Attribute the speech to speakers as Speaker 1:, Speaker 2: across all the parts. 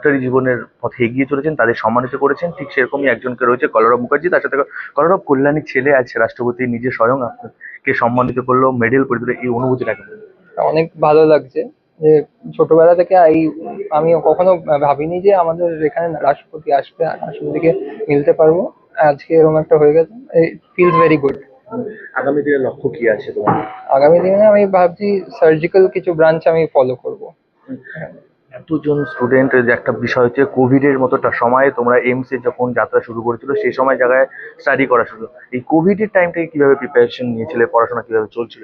Speaker 1: রাজপুতারি জীবনের পথে এগিয়ে চলেছেন তাদের সম্মানিত করেছেন। ঠিক সেরকমই একজনকে রয়েছে কলরব মুখার্জি তার সাথে কলরব কল্যাণীর ছেলে আজ রাষ্ট্রপতি নিজে স্বয়ং আপনাকে সম্মানিত করল মেডেল করে দিল এই অনুভূতিটা কেমন?
Speaker 2: অনেক ভালো লাগছে যে ছোটবেলা থেকে এই আমি কখনো ভাবিনি যে আমাদের এখানে রাষ্ট্রপতি আসবে রাষ্ট্রপতিকে মিলতে পারব। আজকে এরকম একটা হয়ে গেছে ফিলস ভেরি গুড
Speaker 1: আগামী দিনে লক্ষ্য কি আছে তোমার?
Speaker 2: আগামী দিনে আমি ভাবছি সার্জিক্যাল কিছু ব্রাঞ্চ আমি ফলো করব।
Speaker 1: এতজন স্টুডেন্ট যে একটা বিষয় হচ্ছে কোভিডের মতো একটা সময়ে তোমরা এইমসে যখন যাত্রা শুরু করেছিল, সেই সময় জায়গায় স্টাডি করা শুরু এই কোভিডের টাইমটাকে কীভাবে প্রিপারেশন নিয়েছিলে, পড়াশোনা কীভাবে চলছিল।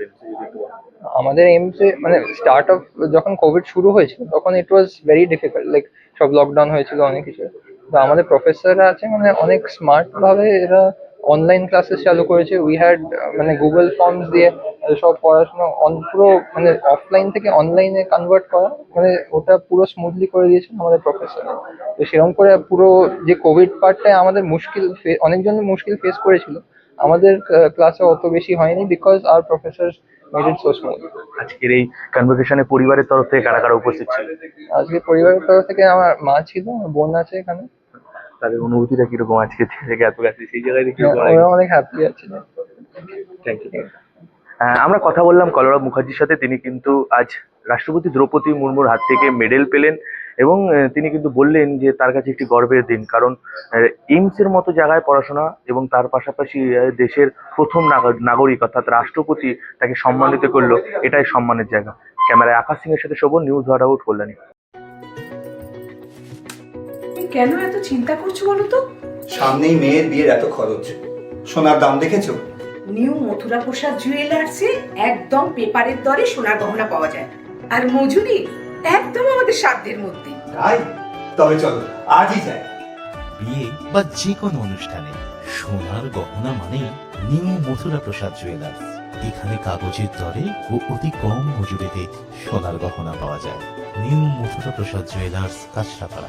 Speaker 2: আমাদের এইমসে মানে স্টার্ট অফ যখন কোভিড শুরু হয়েছিল, তখন it was very difficult like সব লকডাউন হয়েছিল অনেক কিছু তো আমাদের প্রফেসররা আছে মানে অনেক স্মার্ট ভাবে এরা অনলাইন ক্লাসেস চালু করেছে। উই হ্যাড মানে গুগল ফর্মস দিয়ে সব পড়াশোনা অন পুরো মানে অফলাইন থেকে অনলাইনে কনভার্ট করা। মানে ওটা পুরো স্মুথলি করে দিয়েছেন আমাদের প্রফেসর তো সেরকম করে পুরো যে কোভিড পার্টটায় আমাদের মুশকিল অনেকজন মুশকিল ফেস করেছিল। আমাদের ক্লাসে অত বেশি হয়নি because R professor made it so smooth
Speaker 1: আজকের এই কনভোকেশনে পরিবারের তরফ থেকে কারা কারা উপস্থিত ছিল?
Speaker 2: আজকে পরিবারের তরফ থেকে আমার মা ছিল আমার বোন আছে এখানে।
Speaker 1: তাদের অনুভূতিটা কীরকম আজকে থেকে এত কাছে সেই জায়গায়
Speaker 2: ওরা অনেক হ্যাপি আছে।
Speaker 1: থ্যাংক ইউ আমরা কথা বললাম কলরব মুখার্জির সাথে। তিনি কিন্তু আজ রাষ্ট্রপতি দ্রৌপদী মুর্মুর হাত থেকে মেডেল পেলেন এবং তিনি কিন্তু বললেন যে তার কাছে একটি গর্বের দিন। কারণ এইমসের মতো জায়গায় পড়াশোনা এবং তার পাশাপাশি দেশের প্রথম নাগর- নাগরিক অর্থাৎ রাষ্ট্রপতি তাকে সম্মানিত করল। এটাই সম্মানের জায়গা। ক্যামেরায় আকাশ সিং এর সাথে শোভন নিউজ আউট কল্যাণী।
Speaker 3: কেন এত চিন্তা করছ বলো তো?
Speaker 4: সামনেই মেয়ের বিয়ের এত খরচ। সোনার দাম দেখেছ?
Speaker 3: নিউ মথুরা প্রসাদ জুয়েলার্সে একদম পেপারের দরে সোনার গহনা পাওয়া যায়। আর মজুরি একদম আমাদের সাধ্যের মধ্যে।
Speaker 4: তাই? তবে চলো আজই যাই।
Speaker 5: বিয়ে বা যে কোনো অনুষ্ঠানে সোনার গহনা মানে নিউ মথুরা প্রসাদ জুয়েলার্স। এখানে কাগজের দরে ও অতি কম মজুরিতে সোনার গহনা পাওয়া যায়। New Mathura Prasad jewellers Kanchrapara.